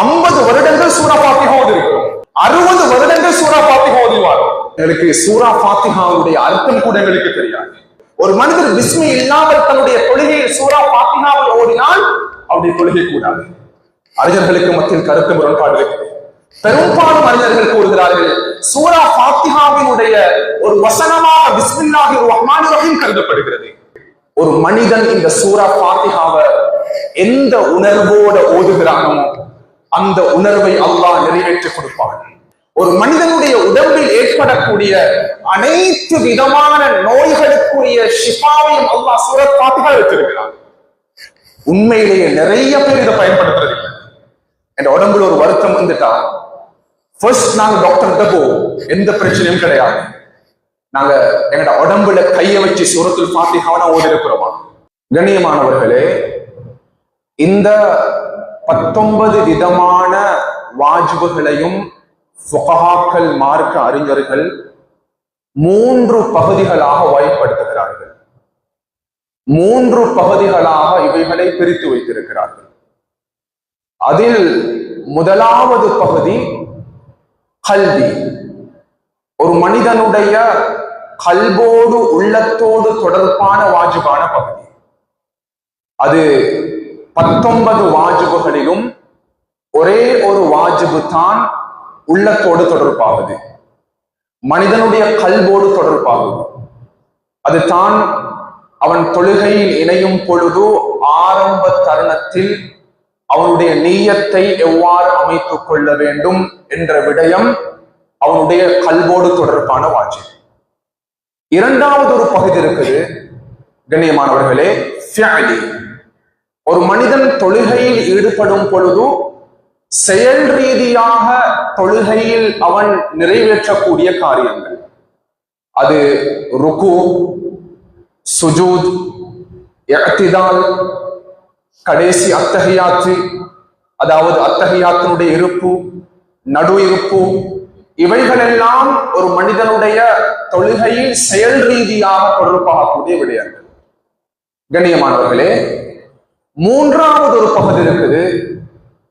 ஐம்பது வருடங்கள் சூரா பாத்திகா ஓதிருக்கிறோம். அறுபது வருடங்கள் சூரா பாத்திகா ஓதிவாரோ. எங்களுக்கு சூரா பாத்திகாவுடைய அர்த்தம் கூட எங்களுக்கு தெரியாது. ஒரு மனிதர் விஸ்மி இல்லாமல் தன்னுடைய தொழுகையை சூரா பாத்திகாவில் ஓதினால் அவருடைய தொழுகை கூடாது. அறிஞர்களுக்கு மத்தியில் கருத்து முரண்பாடு இருக்கிறது பெரும்பாலும் அறிஞர்கள் கூறுகிறார்கள் சூரா பாத்திகாவினுடைய ஒரு வசனமாக பிஸ்மில்லாஹி ரஹ்மான் ரஹீம் கருதப்படுகிறது. ஒரு மனிதன் இந்த சூரா பாத்திகாவை எந்த உணர்வோட ஓதுகிறானோ அந்த உணர்வை அல்லாஹ் நிறைவேற்றி கொடுப்பார்கள் ஒரு மனிதனுடைய உடம்பில் ஏற்படக்கூடிய அனைத்து விதமான நோய்களுக்குரிய ஷிஃபாவையும் அல்லாஹ் சூரத் பாத்திகா வச்சிருக்கிறான் உண்மையிலேயே நிறைய பேர் இதை பயன்படுத்துறது இல்லை என் உடம்புல ஒரு வருத்தம் வந்துட்டா ஃபர்ஸ்ட் நாங்க டாக்டர்கிட்ட போவோம் எந்த பிரச்சனையும் கிடையாது. நாங்க எங்கட உடம்புல கைய வச்சு சூரத்துல் ஃபாத்திஹாவனா ஓடி இருக்கிறோமா கண்ணியமானவர்களே இந்த பத்தொன்பது விதமான வாஜிபுகளையும் ஃபுகஹாக்கள் மார்க்க அறிஞர்கள் மூன்று பகுதிகளாக வாய்ப்படுத்துகிறார்கள். மூன்று பகுதிகளாக இவைகளை பிரித்து வைத்திருக்கிறார்கள். அதில் முதலாவது பகுதி கல்வி. ஒரு மனிதனுடைய கல்வோடு உள்ளத்தோடு தொடர்பான வாஜிபான பகுதி. அது பத்தொன்பது வாஜிபுகளிலும் ஒரே ஒரு வாஜிபு தான் உள்ளத்தோடு தொடர்பாகுது. மனிதனுடைய கல்வோடு தொடர்பாகுது. அது தான் அவன் தொழுகையில் இணையும் பொழுது ஆரம்ப தருணத்தில் அவனுடைய நீயத்தை எவ்வாறு அமைத்துக் கொள்ள வேண்டும் என்ற விடயம் அவனுடைய கல்வோடு தொடர்பான வாஜி இரண்டாவது ஒரு பகுதி இருக்குது. கண்ணியமானவர்களே ஃபியலி. ஒரு மனிதன் தொழுகையில் ஈடுபடும் பொழுது செயல் ரீதியாக தொழுகையில் அவன் நிறைவேற்றக்கூடிய காரியங்கள். அது ருக்கு சுஜூத் எத்திதால் கடைசி அத்தகையாத்து அதாவது அத்தகையாத்தினுடைய இருப்பு நடு இருப்பு இவைகளெல்லாம் ஒரு மனிதனுடைய தொழுகையில் செயல் ரீதியாக தொடர்பாகக்கூடிய விடயங்கள். கண்ணியமானவர்களே மூன்றாவது ஒரு பகுதி இருக்குது.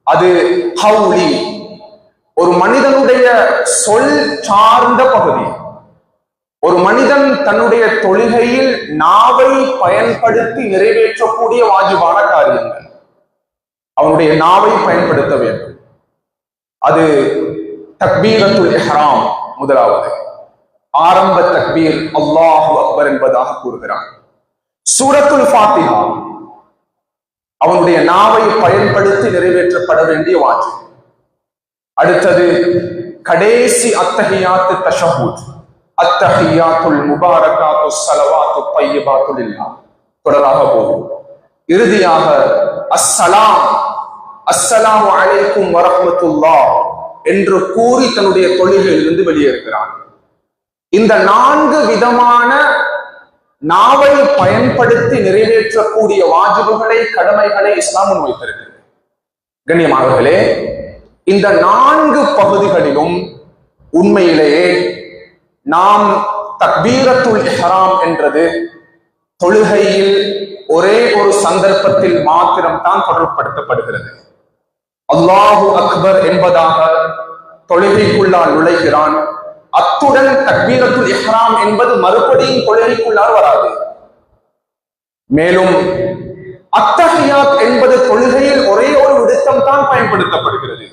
அது ஹவுலி ஒரு மனிதனுடைய சொல் சார்ந்த பகுதி. ஒரு மனிதன் தன்னுடைய தொழுகையில் நாவை பயன்படுத்தி நிறைவேற்றக்கூடிய வாஜிபான காரியங்கள். அவனுடைய நாவை பயன்படுத்த வேண்டும். அது தக்பீரத்துல் ஹராம் முதலாவது. ஆரம்ப தக்பீர் அல்லாஹு அக்பர் என்பதாக கூறுகிறான். சூரத்துல் ஃபாத்திஹா. அவனுடைய நாவை பயன்படுத்தி நிறைவேற்றப்பட வேண்டிய வாஜி. அடுத்தது கடைசி அத்தகையாத்து தஷபூத் அத்தகையாத்துல் முபாரகாத்து சலவாத்து தையிபாத்துல் இல்லா தொடராக போகும் இறுதியாக அஸ்ஸலாம் அஸ்ஸலாம் அலைக்கும் வரஹ்மத்துல்லாஹ் என்று கூறி தன்னுடைய தொழுகையிலிருந்து வெளியேறுகிறான். இந்த நான்கு விதமான நாவை பயன்படுத்தி நிறைவேற்றக்கூடிய வாஜிபுகளை கடமைகளை இஸ்லாம் முன்வைத்திருக்கிறது கண்ணியமானவர்களே இந்த நான்கு பகுதிகளிலும் உண்மையிலேயே நாம் தக்பீரத்துல் இஹ்ராம் என்றது தொழுகையில் ஒரே ஒரு சந்தர்ப்பத்தில் மாத்திரம் தான் தொடர்படுத்தப்படுகிறது அல்லாஹு அக்பர் என்பதாக தொழுகைக்குள்ளால் நுழைகிறான். அத்துடன் தக்பீரத்துல் இஹ்ராம் என்பது மறுபடியும் தொழுகைக்குள்ளால் வராது. மேலும் அத்தஹியாத் என்பது தொழுகையில் ஒரே ஒரு விடுத்தம் தான் பயன்படுத்தப்படுகிறது.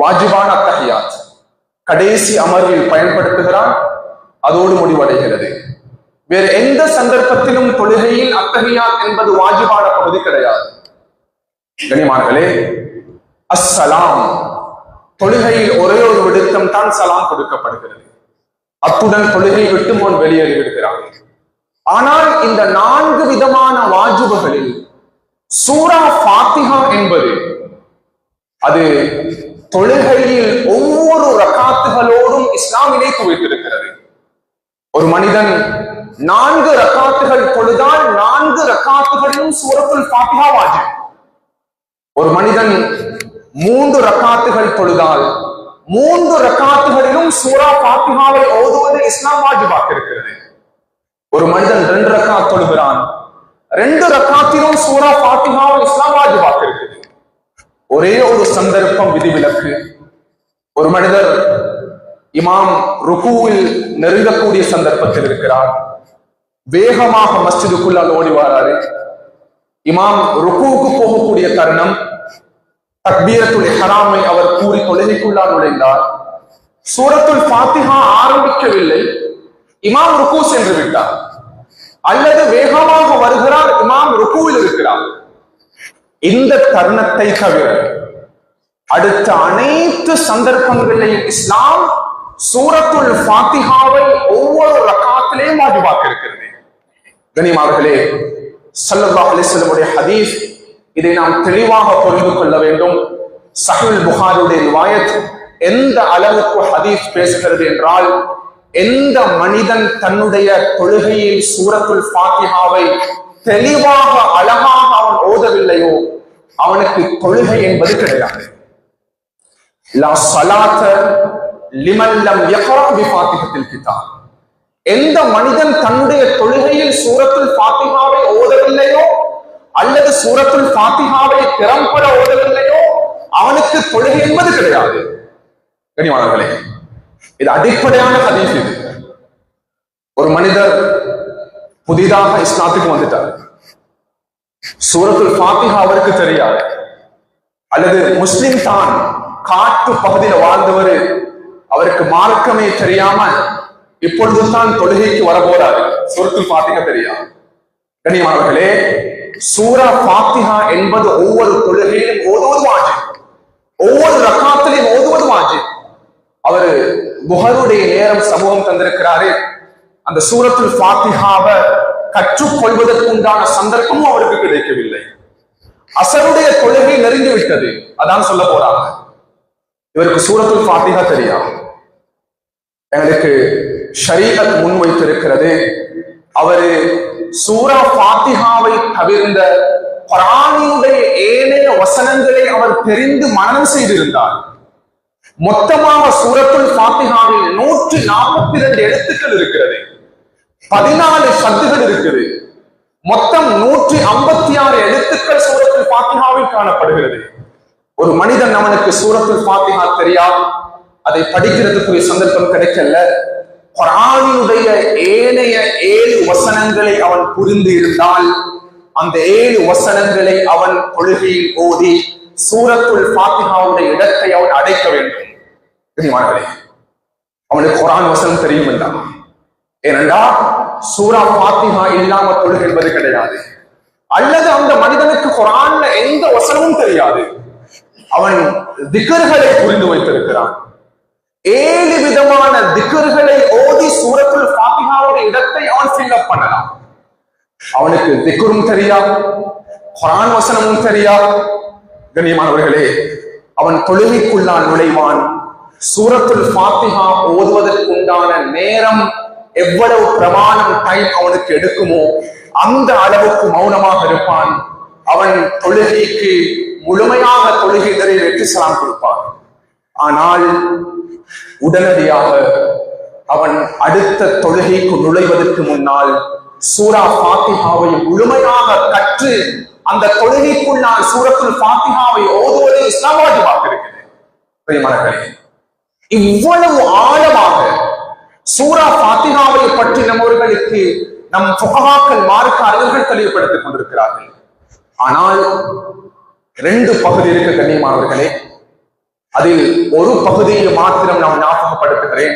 வாஜிபான அத்தஹியாத். கடைசி அமர்வில் பயன்படுத்துகிறான் அதோடு முடிவடைகிறது. வேறு எந்த சந்தர்ப்பத்திலும் தொழுகையில் அத்தகையாத் என்பது வாஜிபான பகுதி கிடையாது. கனிமார்களே அஸ்ஸலாம். தொழுகையில் ஒரே ஒரு விடுத்தம் தான் சலாம் கொடுக்கப்படுகிறது. அத்துடன் தொழுகை விட்டு முன் வெளியேறி விடுகிறான். ஆனால் இந்த நான்கு விதமான வாஜிபுகளில் சூரா பாத்திகா என்பது அது தொழுகையில் ஒவ்வொரு ரக்காத்துகளோடும் இஸ்லாம் இணைத்து வைத்திருக்கிறது ஒரு மனிதன் நான்கு ரக்காத்துகள் தொழுதால் நான்கு ரக்காத்துகளிலும் சூரத்துல் பாத்திகா வாஜிப். ஒரு மனிதன் மூன்று ரக்காத்துகள் தொழுதால் மூன்று ரக்காத்துகளிலும் சூரா பாத்திமாவை ஓதுவது இஸ்லாம் வாஜிபாக இருக்கிறது. ஒரு மனிதன் ரெண்டு ரக்கா தொழுகிறான். ரெண்டு ரக்காத்திலும் சூரா பாத்திமாவை இஸ்லாம் வாஜிபாக இருக்குது. ஒரே ஒரு சந்தர்ப்பம் விதிவிலக்கு. ஒரு மனிதர் இமாம் ருக்குவில் நெருங்கக்கூடிய சந்தர்ப்பத்தில் இருக்கிறார். வேகமாக மஸ்ஜிதுக்குள்ளால் ஓடி வராரு. இமாம் ருக்குவுக்கு போகக்கூடிய தருணம் தக்பீரத்துல் ஹராமை அவர் கூறி தொழுகைக்குள்ளால் நுழைந்தார். சூரத்துல் பாத்திஹா ஆரம்பிக்கவில்லை. இமாம் ருக்கு சென்று விட்டார். அல்லது வேகமாக வருகிறார் இமாம் ருக்குவில் இருக்கிறார். இந்த தருணத்தை தவிர அடுத்த அனைத்து சந்தர்ப்பங்களிலும் இஸ்லாம் சூரத்துல் பாத்திஹாவை ஒவ்வொரு ரக்காத்திலேயும் வாஜிபாக்க இருக்கிறது. கனிமார்களே சல்லல்லாஹு அலைஹி ஹதீஸ் இதை நாம் தெளிவாக புரிந்து கொள்ள வேண்டும். சஹுல் புகாருடைய ரிவாயத் எந்த அளவுக்கு ஹதீஸ் பேசுகிறது என்றால் எந்த மனிதன் தன்னுடைய தொழுகையில் சூரத்துல் ஃபாத்திஹாவை தெளிவாக அழகாக அவன் ஓதவில்லையோ அவனுக்கு தொழுகை என்பது கிடையாது. லா ஸலாத்த லிமன் லம் ஃபாத்திஹத்தில் எந்த மனிதன் தன்னுடைய தொழுகையில் சூரத்துல் ஃபாத்திஹாவை ஓதவில்லையோ அல்லது சூரத்துல் ஃபாத்திஹாவை திறம்பட ஓதவில்லையோ? அவனுக்கு தொழுகை என்பது கிடையாது. கனிவாளர்களே இது அடிப்படையான ஹதீஸ் இது. ஒரு மனிதர் புதிதாக இஸ்லாத்துக்கு வந்துட்டார். சூரத்துல் ஃபாத்திஹா அவருக்கு தெரியாது. அல்லது முஸ்லிம் தான் காட்டு பகுதியில வாழ்ந்தவர் அவருக்கு மார்க்கமே தெரியாம இப்பொழுது தான் தொழுகைக்கு வரப்போறாரு. போறாரு சூரத்துல் தெரியாது. கனிவாளர்களே சூரா பாத்திஹா என்பது ஒவ்வொரு தொழுகையிலும் ஓதுவது வாஜி ஒவ்வொரு ரக்காத்திலையும் ஓதுவது வாஜி அவரு புகருடைய நேரம் சமூகம் தந்திருக்கிறாரு. அந்த சூரத்துல் ஃபாத்திஹாவை கற்றுக்கொள்வதற்கு உண்டான சந்தர்ப்பமும் அவருக்கு கிடைக்கவில்லை. அசருடைய தொழுகை நெருங்கி விட்டது. அதான் சொல்ல போறாங்க. இவருக்கு சூரத்துல் ஃபாத்திஹா தெரியாது. எங்களுக்கு ஷரீகத் முன்வைத்திருக்கிறது. அவரு சூரா ஃபாத்திஹாவை தவிர்ந்த குரானினுடைய ஏனைய வசனங்களை அவர் தெரிந்து மனனம் செய்திருந்தார். மொத்தமாக சூரத்துல் ஃபாத்திஹாவில் நூற்றி நாற்பத்தி இரண்டு எழுத்துக்கள் இருக்கிறது. பதினாலு சத்துகள் இருக்குது. மொத்தம் நூற்றி ஐம்பத்தி ஆறு எழுத்துக்கள் சூரத்தில் பாத்திகாவில் காணப்படுகிறது. ஒரு மனிதன் அவனுக்கு சூரத்தில் பாத்திஹா தெரியாது அதை படிக்கிறதுக்குரிய சந்தர்ப்பம் கிடைக்கல. குரானினுடைய ஏனைய ஏழு வசனங்களை அவன் புரிந்து இருந்தால் அந்த ஏழு வசனங்களை அவன் கொள்கையில் ஓதி சூரத்துள் பாத்திகாவுடைய இடத்தை அவன் அடைக்க வேண்டும். தெரியுமாங்களே அவனுக்கு குரான் வசனம் தெரியும் என்றான் ஏனென்றா சூரா பாத்திகா இல்லாம தொழுகை என்பது கிடையாது. அல்லது அந்த மனிதனுக்கு குரான்ல எந்த வசனமும் தெரியாது. அவன் திகர்களை புரிந்து வைத்திருக்கிறான். ஏழு விதமான திக்கர்களை ஓதி சூரத்துல் ஃபாத்திஹாவோட இடத்தை அவன் ஃபில் அப் பண்ணலாம். அவனுக்கு திக்கரும் தெரியா குரான் வசனமும் தெரியா கண்ணியமானவர்களே அவன் தொழுகைக்குள்ளான் நுழைவான். சூரத்துல் ஃபாத்திஹா ஓதுவதற்கு உண்டான நேரம் எவ்வளவு பிரமாணம் டைம் அவனுக்கு எடுக்குமோ அந்த அளவுக்கு மௌனமாக இருப்பான். அவன் தொழுகைக்கு முழுமையாக தொழுகை நிறைவேற்றி சலாம் கொடுப்பான். ஆனால் உடனடியாக அவன் அடுத்த தொழுகைக்கு நுழைவதற்கு முன்னால் சூரா பாத்திஹாவை முழுமையாக கற்று அந்த தொழுகைக்குள் நான் சூரத்துல் பாத்திஹாவை ஓதுவதை இஸ்லாமாஜி பார்த்திருக்கிறேன். இவ்வளவு ஆழமாக சூரா பாத்திஹாவை பற்றி நம்மவர்களுக்கு நம் புகவாக்கள் மார்க்க அறிஞர்கள் தெளிவுபடுத்திக் கொண்டிருக்கிறார்கள். ஆனால் ரெண்டு பகுதி இருக்கு கண்ணியமானவர்களே. அதில் ஒரு பகுதியை மாத்திரம் நாம் ஞாபகப்படுத்துகிறேன்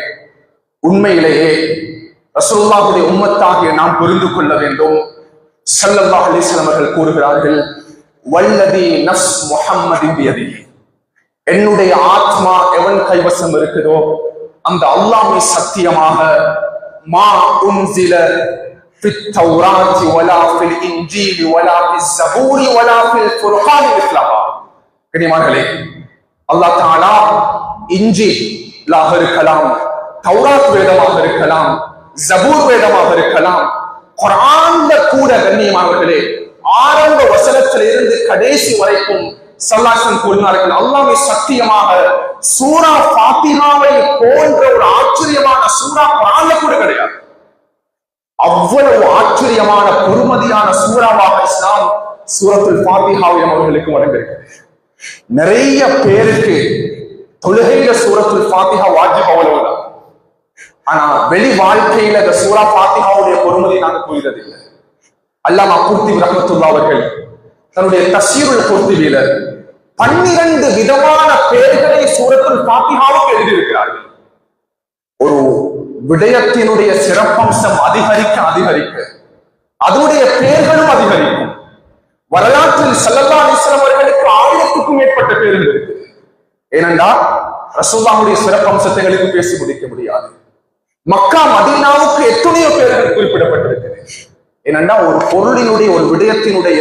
உண்மையிலேயே ரசூல்லாவுடைய உம்மத்தாகிய நாம் புரிந்து கொள்ள வேண்டும் ஸல்லல்லாஹு அலைஹி வஸல்லம் அவர்கள் கூறுகிறார்கள் வல்லதி நஃப்ஸ் முஹம்மதின் பியதி என்னுடைய ஆத்மா எவன் கைவசம் இருக்குதோ அந்த அல்லாஹ்வை சத்தியமாக மா உன்சில في التوراة ولا في الإنجيل ولا في الزبور ولا في الفرقان مثلها கனிமார்களே அல்லாஹ் தாலா இஞ்சி லாக இருக்கலாம் தௌராத் வேதமாக இருக்கலாம் ஜபூர் வேதமாக இருக்கலாம் குரான்ல கூட கண்ணியமானவர்களே ஆரம்ப வசனத்தில் இருந்து கடைசி வரைக்கும் சல்லாசன் கூறினார்கள் அல்லாமே சத்தியமாக சூரா பாத்திமாவை போன்ற ஒரு ஆச்சரியமான சூரா குரான்ல கூட கிடையாது. அவ்வளவு ஆச்சரியமான பொறுமதியான சூறாவாக இஸ்லாம் சூரத்துல் ஃபாத்திஹாவை அவர்களுக்கு வழங்கியிருக்கிறது நிறைய பேருக்கு தொழுகையில சூரத்தில் பாத்திகா வாஜிப் அவ்வளவுதான். ஆனா வெளி வாழ்க்கையில இந்த சூரா பாத்திகாவுடைய பொறுமதி நாங்க புரிததில்லை. அல்லாமா குர்த்தி ரஹமத்துல்லா அவர்கள் தன்னுடைய தசீருல் குர்த்திவில பன்னிரண்டு விதமான பெயர்களை சூரத்தில் பாத்திகாவுக்கு எழுதியிருக்கிறார்கள். ஒரு விடயத்தினுடைய சிறப்பம்சம் அதிகரிக்க அதிகரிக்க அதனுடைய பெயர்களும் அதிகரிக்கும். வரலாற்றில் சல்லல்லா அலிஸ்லாம் அவர்களுக்கு ஆயிரத்துக்கும் மேற்பட்ட பேர்கள் இருக்கு ஏனென்றால் ரசூல்லாவுடைய சிறப்பம்சத்தை பேசி முடிக்க முடியாது. மக்கா மதீனாவுக்கு எத்தனையோ பேர்கள் குறிப்பிடப்பட்டிருக்கிறது. ஏனென்றால் ஒரு பொருளினுடைய ஒரு விடயத்தினுடைய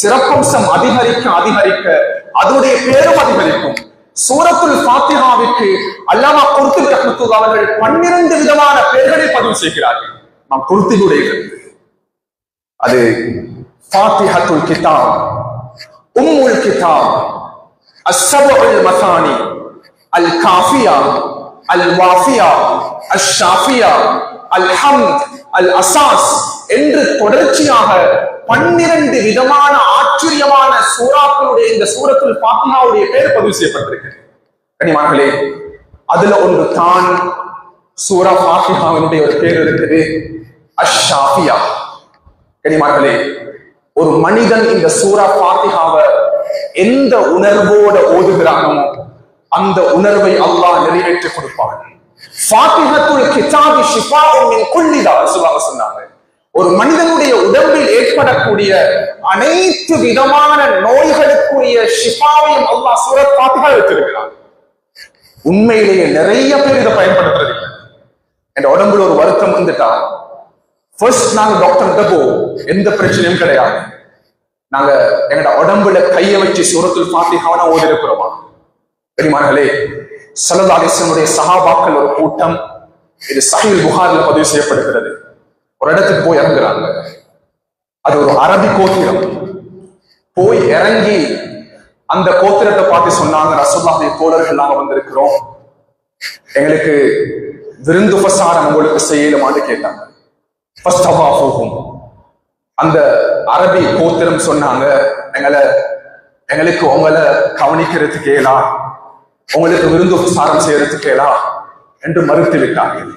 சிறப்பம்சம் அதிகரிக்க அதிகரிக்க அதனுடைய பேரும் அதிகரிக்கும். சூரத்துல் ஃபாத்திஹாவிற்கு அல்லாமா குர்த்தி ரஹ்மத்துல்லா அவர்கள் பன்னிரண்டு விதமான பெயர்களை பதிவு செய்கிறார்கள். நாம் குர்த்தினுடைய அது ஃபாத்திஹத்துல் கிதாப் உம்முல் கிதாப் அஸ்ஸபுல் மசானி அல் காஃபியா அல் வாஃபியா அல் ஷாஃபியா அல் ஹம் அல் அசாஸ் என்று தொடர்ச்சியாக பன்னிரண்டு விதமான ஆச்சரியமான சூறாக்களுடைய இந்த சூரத்தில் ஃபாத்திஹாவுடைய பெயர் பதிவு செய்யப்பட்டிருக்கிறது கனிமார்களே அதுல ஒன்று தான் சூரா ஃபாத்திஹாவினுடைய ஒரு பேர் இருக்குது அஷாஃபியா கனிமார்களே ஒரு மனிதன் இந்த சூரா ஃபாத்திஹாவை எந்த உணர்வோட ஓதுகிறானோ அந்த உணர்வை அல்லாஹ் நிறைவேற்றி கொடுப்பான். ஃபாத்திஹத்துல் கிதாபி ஷிஃபாஉன் மின் குல்லி தா சொன்னாங்க ஒரு மனிதனுடைய உடம்பில் ஏற்படக்கூடிய அனைத்து விதமான நோய்களுக்குரிய ஷிஃபாவையும் அல்லாஹ் சூரத் பாத்திகா வச்சிருக்கிறான் உண்மையிலேயே நிறைய பேர் இதை பயன்படுத்துறது இல்லை என் உடம்புல ஒரு வருத்தம் வந்துட்டா ஃபர்ஸ்ட் நாங்க டாக்டர் போவோம். எந்த பிரச்சனையும் கிடையாது. நாங்க எங்கட உடம்புல கைய வச்சு சூரத்துல் ஃபாத்திஹாவனா ஓடி இருக்கிறோமா பெரியமார்களே சல்லல்லாஹுடைய சகாபாக்கள் ஒரு கூட்டம் இது சஹீல் புகாரில் பதிவு செய்யப்படுகிறது. ஒரு இடத்துக்கு போய் இறங்குறாங்க. அது ஒரு அரபி கோத்திரம். போய் இறங்கி அந்த கோத்திரத்தை பார்த்து சொன்னாங்க ரசோல்லாவுடைய தோழர்கள் நாங்க வந்திருக்கிறோம். எங்களுக்கு விருந்து உபசாரம் உங்களுக்கு செய்யலுமான்னு கேட்டாங்க. ஃபர்ஸ்ட் போகும் அந்த அரபி கோத்திரம் சொன்னாங்க எங்களை எங்களுக்கு உங்களை கவனிக்கிறதுக்கு ஏலா உங்களுக்கு விருந்து உபசாரம் செய்யறதுக்கு ஏலா என்று மறுத்து விட்டார்கள்.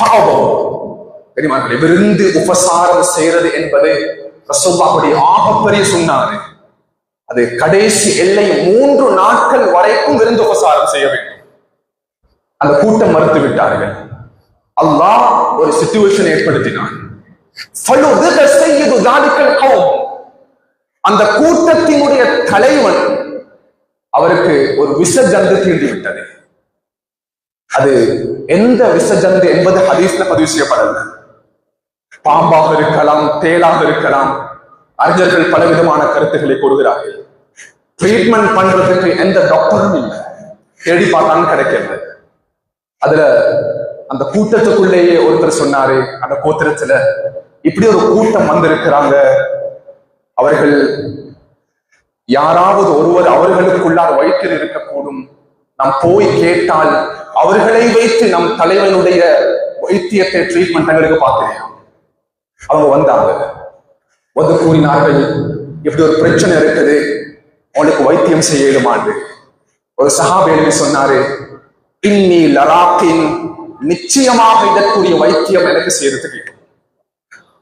பாவம் பெரியமார்களே விருந்து உபசாரம் செய்யறது என்பது ரசோல்லாவுடைய ஆகப்பெரிய சொன்னாரு அது கடைசி எல்லை மூன்று நாட்கள் வரைக்கும் விருந்து உபசாரம் செய்ய வேண்டும். அந்த கூட்டம் மறுத்து விட்டார்கள். அல்லாஹ் ஒரு சுச்சுவேஷன் ஏற்படுத்தினான். அந்த கூட்டத்தினுடைய தலைவன் அவருக்கு ஒரு விஷ ஜந்து விட்டது அது எந்த விஷ ஜந்து என்பது ஹதீஸ்ல பதிவு செய்யப்படல பாம்பாக இருக்கலாம் தேலாக இருக்கலாம் அறிஞர்கள் பலவிதமான கருத்துக்களை கொடுக்கிறார்கள் ட்ரீட்மெண்ட் பண்றதுக்கு எந்த டாக்டரும் இல்லை. தேடி பார்த்தாலும் கிடைக்கிறது அதுல அந்த கூட்டத்துக்குள்ளேயே ஒருத்தர் சொன்னாரு அந்த கோத்திரத்துல இப்படி ஒரு கூட்டம் வந்திருக்கிறாங்க. அவர்கள் யாராவது ஒருவர் அவர்களுக்குள்ளார் வயிற்றில் இருக்கக்கூடும். நாம் போய் கேட்டால் அவர்களை வைத்து நம் தலைவனுடைய வைத்தியத்தை ட்ரீட்மெண்ட் எங்களுக்கு பார்க்கிறேன். அவங்க வந்தாங்க. வந்து கூறினார்கள் இப்படி ஒரு பிரச்சனை இருக்குது. உங்களுக்கு வைத்தியம் செய்ய இயலுமாண்டு. ஒரு சகாபேலுமே சொன்னாரு இன்னி லராக்கின் நிச்சயமாக இதற்குரிய வைத்தியம் எனக்கு செய்யறதுக்கு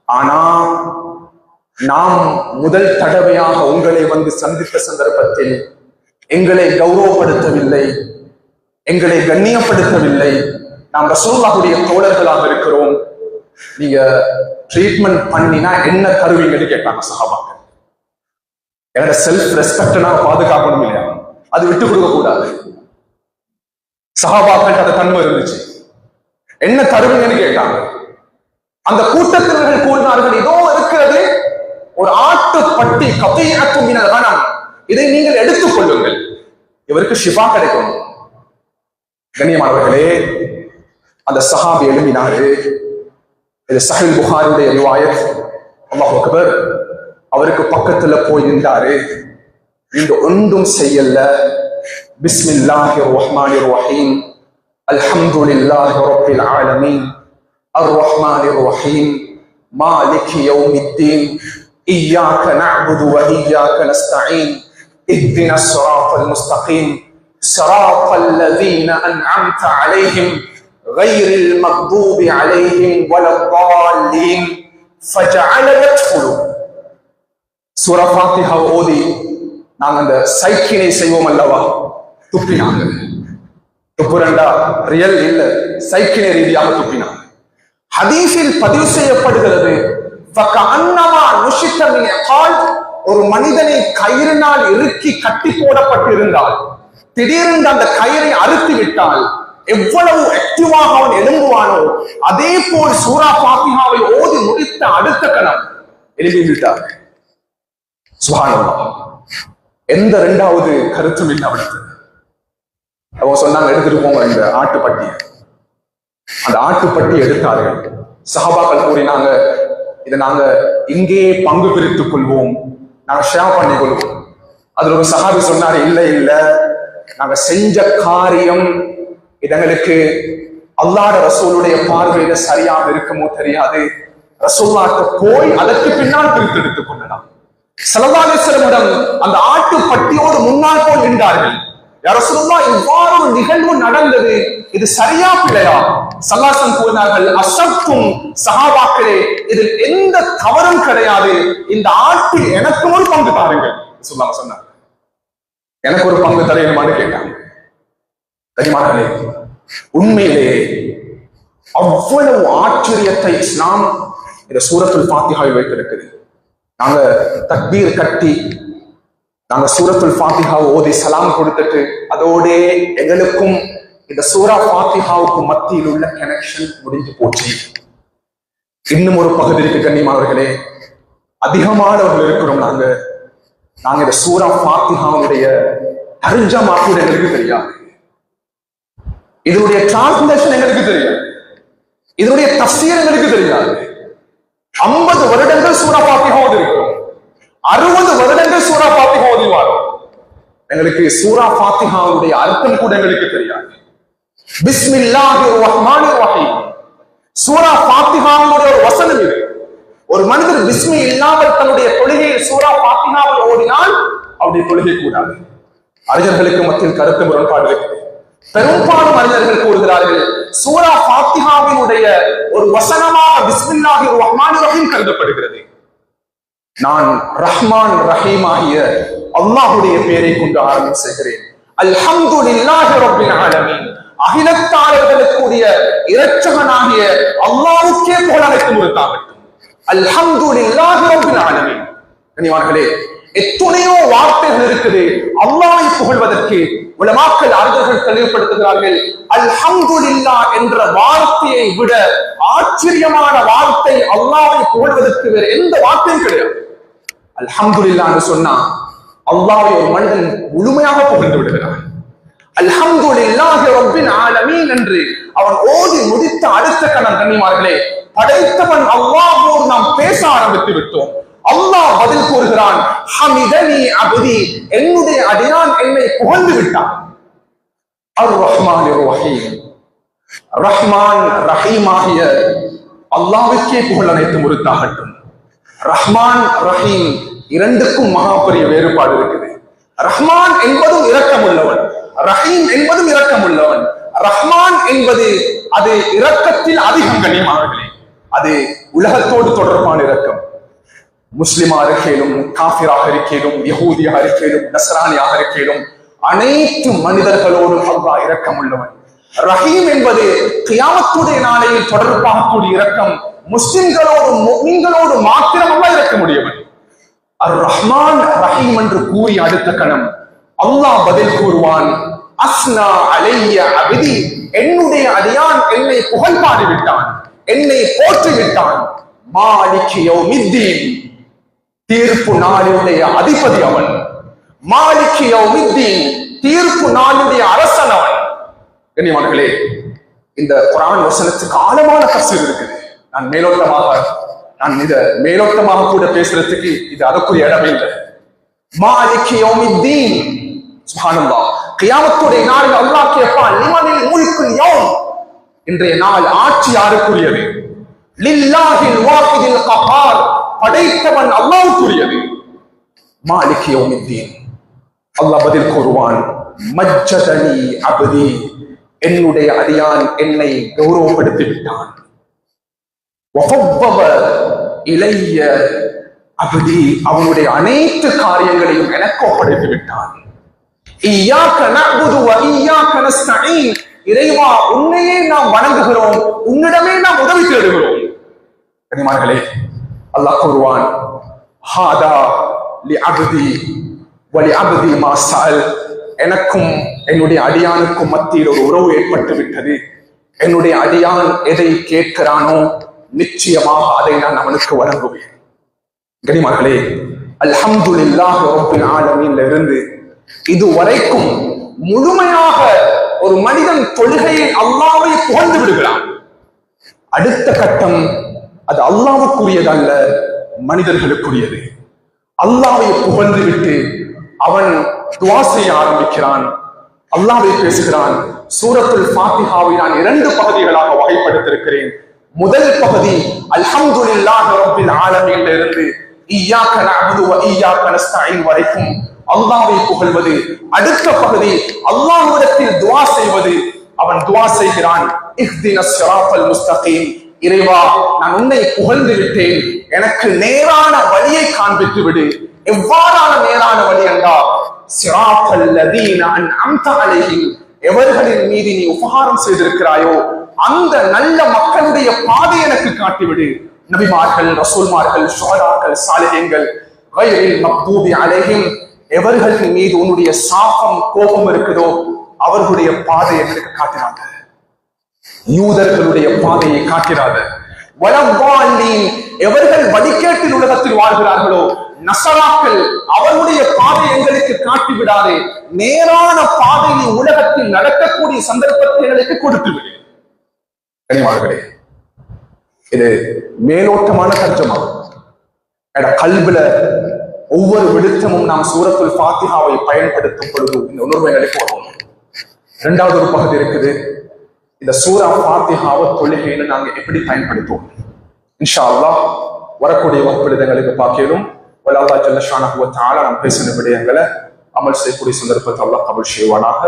ஆனா நாம் முதல் தடவையாக உங்களை வந்து சந்தித்த சந்தர்ப்பத்தில் எங்களை கௌரவப்படுத்தவில்லை எங்களை கண்ணியப்படுத்தவில்லை. நாம் ரசூல்லாவுடைய தோழர்களாக இருக்கிறோம். நீங்க ட்ரீட்மெண்ட் பண்ணினா என்ன தருவீங்கன்னு கேட்டாங்க சகாபாக்கள் என்னோட செல்ஃப் ரெஸ்பெக்ட் நான் பாதுகாக்கணும் இல்லையா? அது விட்டு கொடுக்க கூடாது. சகாபாக்கள் அந்த தன்மை இருந்துச்சு. என்ன தருவீங்கன்னு கேட்டாங்க. அந்த கூட்டத்தினர்கள் கூறினார்கள் இதோ இருக்கிறது ஒரு ஆட்டு ஆட்டுப்பட்டி கத்தையாக்கும் கணம் இதை நீங்கள் எடுத்துக் கொள்ளுங்கள். இவருக்கு ஷிஃபா கிடைக்கும். கண்ணியமானவர்களே அந்த சஹாபி எழுப்பினாரு. இது சஹில் புகாரியுடைய ரிவாயத். அல்லாஹ் அக்பர் அவருக்கு பக்கத்துல போய் நின்றாரு. இந்த ஒன்றும் செய்யல. பிஸ்மில்லாஹி ரஹ்மானி ரஹீம். அல்ஹம்துலில்லாஹி ரப்பில் ஆலமீன். الرحمن الرحيم مالك يوم الدين إياك نعبد وإياك نستعين اهدنا الصراط المستقيم صراط الذين أنعمت عليهم غير المغضوب عليهم ولا الضالين فجعل يدخل சூரா ஃபாத்திஹா ஓதி நாங்க அந்த சைக்கினை செய்வோம் அல்லவா துப்பினாங்க துப்புரண்டா ரியல் இல்ல சைக்கினை ரீதியாக துப்பினாங்க ஹதீஸில் பதிவு செய்யப்படுகிறது. ஒரு மனிதனை கயிறினால் இறுக்கி கட்டி போடப்பட்டிருந்தால் திடீரென்று அந்த கயிறை அறுத்து விட்டால் எவ்வளவு ஆக்டிவாக அவன் எழும்புவானோ அதே போல் சூரா பாத்திகாவை ஓதி முடித்த அடுத்த கணம். எழுப்பி விட்டார் சுபானல்லா எந்த இரண்டாவது கருத்தும் இல்லை அவனுக்கு அவங்க சொன்னாங்க எடுத்துட்டு போங்க இந்த ஆட்டுப்பட்டியை. அந்த ஆட்டுப்பட்டி எடுத்தார்கள். சஹாபாக்கள் கூறினாங்க இதை நாங்க இங்கே பங்கு பிரித்துக் கொள்வோம். நாங்க ஷேர் பண்ணி கொள்வோம். அதுல ஒரு சஹாபி சொன்னாரு இல்ல இல்ல. நாங்க செஞ்ச காரியம் இதங்களுக்கு அல்லாட ரசூலுடைய பார்வையில சரியாக இருக்குமோ தெரியாது. ரசூல்லாட்ட போய் அதற்கு பின்னால் பிரித்து எடுத்துக் கொள்ளலாம். செலவாலேஸ்வரமிடம் அந்த ஆட்டு பட்டியோடு முன்னால் போய் நின்றார்கள். யார சொல்லா இவ்வாறு ஒரு நிகழ்வு நடந்தது. இது சரியா பிழையா? சல்லாசன் கூறினார்கள் அசத்தும் சகாபாக்களே இதில் எந்த தவறும் கிடையாது. இந்த ஆட்டில் எனக்கும் ஒரு பங்கு தாருங்கள். சொல்லாம சொன்னாங்க எனக்கு ஒரு பங்கு தரையுமான்னு கேட்டாங்க கனிமாக்களே உண்மையிலே அவ்வளவு ஆச்சரியத்தை இஸ்லாம் இந்த சூரத்துல் பாத்திகாவை வைத்திருக்குது நாங்க தக்பீர் கட்டி நாங்க சூரத்துல் பாத்திகாவை ஓதி சலாம் கொடுத்துட்டு அதோட எங்களுக்கும் இந்த சூரா பாத்திஹாவுக்கு மத்தியில் உள்ள கனெக்ஷன் முடிஞ்சு போச்சு. இன்னும் ஒரு பகுதி இருக்கு கண்ணியமானவர்களே அதிகமானவர்கள் இருக்கிறோம் நாங்க. நாங்க இந்த சூரா பாத்திஹாவுடைய அறிஞ்சா மாற்றம் எங்களுக்கு தெரியாது. இதனுடைய டிரான்ஸ்லேஷன் எங்களுக்கு தெரியாது. இதனுடைய தஃசீர் எங்களுக்கு தெரியாது. ஐம்பது வருடங்கள் சூரா பாத்திகா ஓதிருக்கிறோம் அறுபது வருடங்கள் சூரா பாத்திகா ஓதிவார் எங்களுக்கு சூரா பாத்திகாவுடைய அர்த்தம் கூட எங்களுக்கு தெரியாது. சூரா பாத்திகாவுடைய ஒரு வசனம் இது. ஒரு மனிதர் பிஸ்மி இல்லாமல் தன்னுடைய தொழுகையை சூரா பாத்திகாவை ஓடினால் அவருடைய தொழுகை கூடாது. அறிஞர்களுக்கு மத்தியில் கருத்து முரண்பாடு பெரும்பாலும் அறிஞர்கள் கூறுகிறார்கள் சூரா பாத்திகாவினுடைய ஒரு வசனமாக பிஸ்மில்லாஹி ரஹ்மான் ரஹீம் கருதப்படுகிறது. நான் ரஹ்மான் ரஹீம் ஆகிய அல்லாஹுடைய பெயரை கொண்டு ஆரம்பம் செய்கிறேன். அல்ஹம்துலில்லாஹி ரப்பில் ஆலமீன். அகிலத்தாளர்களுக்குரிய இரட்சகனாகிய அல்லாவுக்கே புகழ் அனைத்தும் உரித்தாகட்டும் அல்ஹம்துலில்லாஹி ரப்பில் கனிவார்களே எத்துணையோ வார்த்தைகள் இருக்குது. அல்லாஹை புகழ்வதற்கு உலமாக்கள் அறிஞர்கள் தெளிவுபடுத்துகிறார்கள். அல்ஹம்துலில்லா என்ற வார்த்தையை விட ஆச்சரியமான வார்த்தை அல்லாஹை புகழ்வதற்கு வேறு எந்த வார்த்தையும் கிடையாது. அல்ஹம்துலில்லா என்று சொன்னா அல்லாவை ஒரு மனிதன் முழுமையாக புகழ்ந்து விடுகிறான். அல்ஹம்துலில்லாஹி ரப்பில் ஆலமீன் என்று அவன் ஓதி முடித்த அடுத்த கணம் கண்ணிமார்களே படைத்தவன் அல்லாஹ் நாம் பேச ஆரம்பித்து விட்டோம். அல்லாஹ் பதில் கூறுகிறான் ஹமிதனி அபதி என்னுடைய அடியான் என்னை புகழ்ந்து விட்டான். அர் ரஹ்மான் ரஹீம். ரஹ்மான் ரஹீம் ஆகிய அல்லாவுக்கே புகழ் அனைத்து முறுத்தாகட்டும் ரஹ்மான் ரஹீம் இரண்டுக்கும் மகா பெரிய வேறுபாடு இருக்குது. ரஹ்மான் என்பதும் இரக்கம் உள்ளவன் ரஹீம் என்பதும் இரக்கம் உள்ளவன் ரஹ்மான் என்பது அது இரக்கத்தில் அதிகம் கண்ணியமானவர்களே. அது உலகத்தோடு தொடர்பான இரக்கம். முஸ்லிமா இருக்கையிலும் காஃபிராக இருக்கையிலும் யகூதியாக இருக்கையிலும் நசரானியாக இருக்கையிலும் அனைத்து மனிதர்களோடும் அல்லாஹ் இரக்கம் உள்ளவன் ரஹீம் என்பது கியாமத்துடைய நாளையில் தொடர்பாகக்கூடிய இரக்கம். முஸ்லிம்களோடு முஸ்லிம்களோடு மாத்திரமல்ல இருக்க முடியவன் அர் ரஹ்மான் ரஹீம் என்று கூறி அடுத்த கணம். அல்லாஹ் பதில் கூறுவான் அஸ்னா அலைய அபிதி. என்னுடைய அடியான் என்னை புகழ்பாடி விட்டான் என்னை போற்றி விட்டான் மாலிக்கியோ மித்தீன் தீர்ப்பு நாளுடைய அதிபதி அவன். மாலிக்கியோ மித்தீன் தீர்ப்பு நாளுடைய அரசன் அவன். கண்ணியமானங்களே இந்த குரான் வசனத்துக்கு ஆழமான கஷ்டம் இருக்குது. நான் மேலோட்டமாக நான் இத மேலோட்டமாக கூட பேசுறதுக்கு இது அதற்குரிய இடமே இல்லை. மாலிக்கியோ மித்தீன் சுப்ஹானல்லாஹ் கியாமத்துடைய நாளில் அல்லாஹ் கேட்பான் லிமனில் முல்குல் யோம் இன்றைய நாள் ஆட்சி யாருக்குரியது? லில்லாஹில் வாஹிதில் கஹார் படைத்தவன் அல்லாஹ்வுக்குரியது. மாலிக் யௌமித்தீன். அல்லாஹ் பதில் கூறுவான் மஜ்ஜதனி அபதி. என்னுடைய அடியான் என்னை கௌரவப்படுத்தி விட்டான் வஃபவ்வவ இளைய அபதி. அவனுடைய அனைத்து காரியங்களையும் எனக்கு ஒப்படைத்து விட்டான் இறைவா உன்னையே நாம் வணங்குகிறோம். உன்னிடமே நாம் உதவி தேடுகிறோம். கனிமார்களே அல்லாஹ் கூறுவான் ஹாதா லி அபதி வலி அபதி மாசால் எனக்கும் என்னுடைய அடியானுக்கும் மத்தியில் ஒரு உறவு ஏற்பட்டு விட்டது என்னுடைய அடியான் எதை கேட்கிறானோ நிச்சயமாக அதை நான் அவனுக்கு வழங்குவேன். கனிமார்களே அல்ஹம்துல்லாஹ் ரப்பில் ஆலமீன்ல இருந்து இது வரைக்கும் முழுமையாக ஒரு மனிதன் தொழுகையை அல்லாவை புகழ்ந்து விடுகிறான். அடுத்த கட்டம் அது அல்லாவுக்குரியதல்ல மனிதர்களுக்குரியது. அல்லாவை புகழ்ந்து விட்டு அவன் துவா செய்ய ஆரம்பிக்கிறான் அல்லாவை பேசுகிறான். சூரத்துல் ஃபாத்திஹாவை நான் இரண்டு பகுதிகளாக வகைப்படுத்திருக்கிறேன். முதல் பகுதி அல்ஹம்துலில்லாஹி ரப்பில் ஆலமீன்ல இருந்து இய்யாக நஅபுது வ இய்யாக நஸ்தஈன் வரைக்கும் அல்லாவை புகழ்வது அடுத்த பகுதி அல்லாஹ்விடத்தில் துவா செய்வது. அவன் துவா செய்கிறான் முஸ்தகீம். இறைவா நான் உன்னை புகழ்ந்து விட்டேன். எனக்கு நேரான வழியை காண்பித்து விடு. எவ்வாறான நேரான வழி என்றால் சிராத்தல் லதீன அந்த அலைஹிம். எவர்களின் மீது நீ உபகாரம் செய்திருக்கிறாயோ அந்த நல்ல மக்களுடைய பாதை எனக்கு காட்டிவிடு. நபிமார்கள் ரசூல்மார்கள் ஷோராக்கள் சாலிகங்கள் வயலில் மக்தூபி அலைஹிம். எவர்கள் மீது உன்னுடைய சாபம் கோபம் இருக்குதோ அவர்களுடைய பாதை எனக்கு காட்டினாங்க. யூதர்களுடைய பாதையை காட்டினாத வலவாழ்லீன் எவர்கள் வழிகேட்டின் உலகத்தில் வாழ்கிறார்களோ நசராக்கள் அவருடைய பாதை எங்களுக்கு காட்டி விடாதே நேரான பாதையை உலகத்தில் நடக்கக்கூடிய சந்தர்ப்பத்தை எங்களுக்கு கொடுத்து விடு கனிமார்களே இது மேலோட்டமான தர்ஜமா? எட கல்வில ஒவ்வொரு விடுத்தமும் நாம் சூரத்துல் ஃபாத்திஹாவை பயன்படுத்தும் பொழுது இந்த உணர்வை எங்களுக்கு இரண்டாவது ஒரு பகுதி இருக்குது. இந்த சூரா ஃபாத்திஹாவை தொழுகைன்னு நாங்க எப்படி பயன்படுத்துவோம்? இன்ஷா அல்லாஹ் வரக்கூடிய வகுப்பிடங்களுக்கு பார்க்கலும் வல்லாஹ் ஜல்லஷான வ நாம் பேசின விடயங்களை அமல் செய்யக்கூடிய சந்தர்ப்பத்தை அல்லாஹ் கபுல் செய்வானாக.